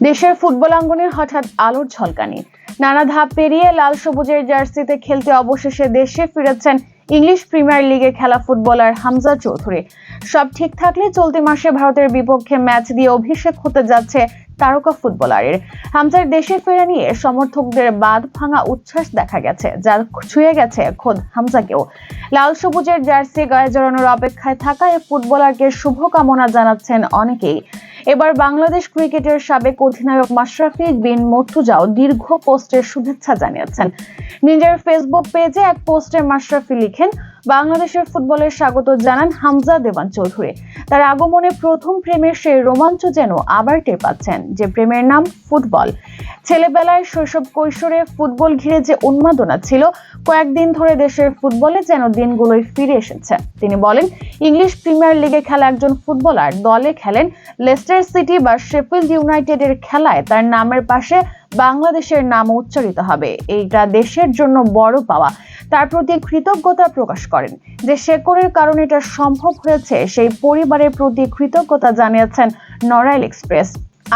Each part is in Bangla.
দেশের ফুটবল অঙ্গনে হঠাৎ আলোর ঝলকানি। নানা ধাপ পেরিয়ে লাল সবুজের জার্সিতে খেলতে অবশেষে দেশে ফিরেছেন ইংলিশ প্রিমিয়ার লিগে খেলা ফুটবলার হামজা চৌধুরী। সব ঠিক থাকলে চলতি মাসে ভারতের বিপক্ষে ম্যাচ দিয়ে অভিষেক হতে যাচ্ছে তারকা ফুটবলারের। হামজার দেশে ফেরা নিয়ে সমর্থকদের বাদ ভাঙা উচ্ছ্বাস দেখা গেছে, যা ছুঁয়ে গেছে খোদ হামজাকেও। লাল সবুজের জার্সি গায়ে জড়ানোর অপেক্ষায় থাকা এই ফুটবলারকে শুভকামনা জানাচ্ছেন অনেকেই। এবার বাংলাদেশ ক্রিকেটের সাবেক অধিনায়ক মাশরাফি বিন মর্তুজাও দীর্ঘ পোস্টের শুভেচ্ছা জানিয়েছেন। নিজের ফেসবুক পেজে এক পোস্টে মাশরাফি লিখেন বাংলাদেশের ফুটবলের স্বাগত জানান হামজা দেওয়ান চৌধুরী। তার আগমনে প্রথম প্রেমের সেই রোমাঞ্চ যেন আবার টের পাচ্ছেন, যে প্রেমের নাম ফুটবল। ছেলেবেলায় শৈশব কৈশোরে ফুটবল ঘিরে যে উন্মাদনা ছিল, কয়েকদিন ধরে দেশের ফুটবলে যেন দিনগুলোই ফিরে এসেছে। তিনি বলেন, ইংলিশ প্রিমিয়ার লিগে খেলা একজন ফুটবলার দলে খেলেন, লেস্টার সিটি বা শেফিল্ড ইউনাইটেডের খেলায় তার নামের পাশে বাংলাদেশের নাম উচ্চারিত হবে। এইটা দেশের জন্য বড় পাওয়া। তার প্রতি কৃতজ্ঞতা প্রকাশ করেন। যে শেকরের কারণে এটা সম্ভব হয়েছে, সেই পরিবারের প্রতি কৃতজ্ঞতা জানিয়েছেন নরাইল এক্সপ্রেস।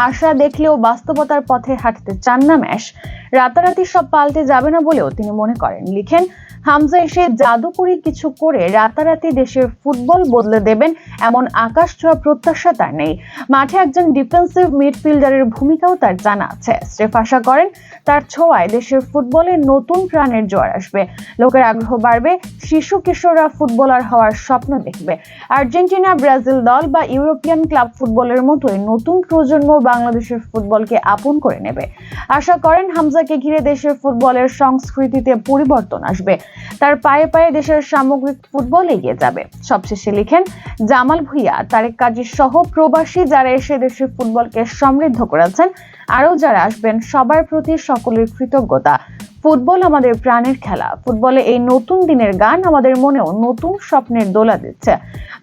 আশা দেখলেও বাস্তবতার পথে হাঁটতে চান না ম্যাশ। রাতারাতি সব পাল্টে যাবে না বলেও তিনি মনে করেন। লিখেন হামজা এসে জাদুকরি কিছু করে রাতারাতি দেশের ফুটবল বদলে দেবেন এমন আকাশ ছোঁয়া প্রত্যাশা তার নেই। মাঠে একজন ডিফেন্সিভ মিডফিল্ডারের ভূমিকাও তার জানা আছে। স্রেফ আশা করেন তার ছোঁয়ায় দেশের ফুটবলে নতুন প্রাণের জোয়ার আসবে। লোকের আগ্রহ বাড়বে, শিশু কিশোররা ফুটবলার হওয়ার স্বপ্ন দেখবে। আর্জেন্টিনা, ব্রাজিল দল বা ইউরোপিয়ান ক্লাব ফুটবলের মতোই নতুন প্রজন্ম বাংলাদেশের ফুটবলকে আপন করে নেবে। আশা করেন হামজাকে ঘিরে দেশের ফুটবলের সংস্কৃতিতে পরিবর্তন আসবে। তার পায়ে পায়ে দেশের সামগ্রিক ফুটবল এগিয়ে যাবে। সবশেষে লিখেন, জামাল ভুইয়া, তারেক কাজী সহ প্রবাসী যারা এসে দেশের ফুটবলকে সমৃদ্ধ করেছেন, আরও যারা আসবেন, সবার প্রতি সকলের কৃতজ্ঞতা। ফুটবল আমাদের প্রাণের খেলা। ফুটবলে এই নতুন দিনের গান আমাদের মনেও নতুন স্বপ্নের দোলা দিচ্ছে।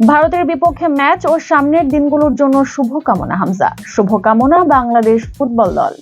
ভারতের বিপক্ষে ম্যাচ ও সামনের দিনগুলোর জন্য শুভকামনা, হামজা। শুভকামনা বাংলাদেশ ফুটবল দল।